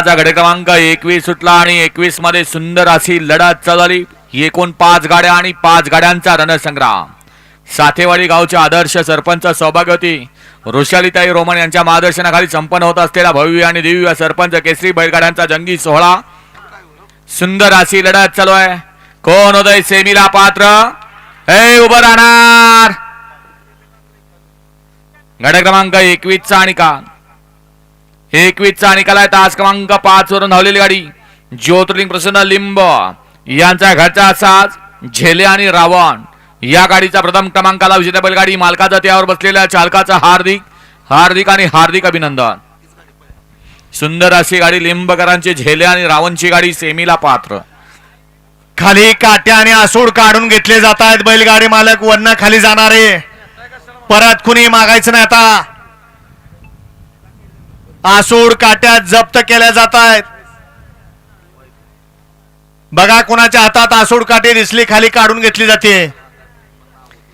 मैदानाचा गड क्रमांक एकवीस सुटला आणि एकवीसमध्ये सुंदर अशी लढत चालली. एकूण पाच गाड्या आणि पाच गाड्यांचा रणसंग्राम. साथेवाडी गावचे आदर्श सरपंच सौभाग्यवती वृषालीताई रोमन यांच्या मार्गदर्शनाखाली संपन्न होत असलेला भव्य आणि दिव्य सरपंच केसरी बैलगाड्यांचा जंगी सोहळा. सुंदर अशी लढत चालू आहे. कोण होतय सेमीला पात्र? हे उभं राहणार. गड क्रमांक एकवीसचा का? एकवीसचा निकाल आहे. तास क्रमांक पाच वरून धावलेली गाडी. ज्योतिर्लिंग प्रसन्न लिंब यांचा घरचा असाच झेले आणि रावण. या गाडीचा प्रथम क्रमांकाला विजेता बैलगाडी मालकाचा त्यावर बसलेल्या चालकाचा हार्दिक हार्दिक आणि हार्दिक अभिनंदन. सुंदर अशी गाडी लिंबकरांची झेले आणि रावणची गाडी सेमीला पात्र. खाली काट्या आणि आसूड काढून घेतले जात आहेत बैलगाडी मालक. वरनं खाली जाणारे. परत कुणी मागायचं नाही आता. आसूड काट्या जप्त केल्या जात आहेत. बघा कोणाच्या हातात आसूड काठी दिसली खाली काढून घेतली जाते.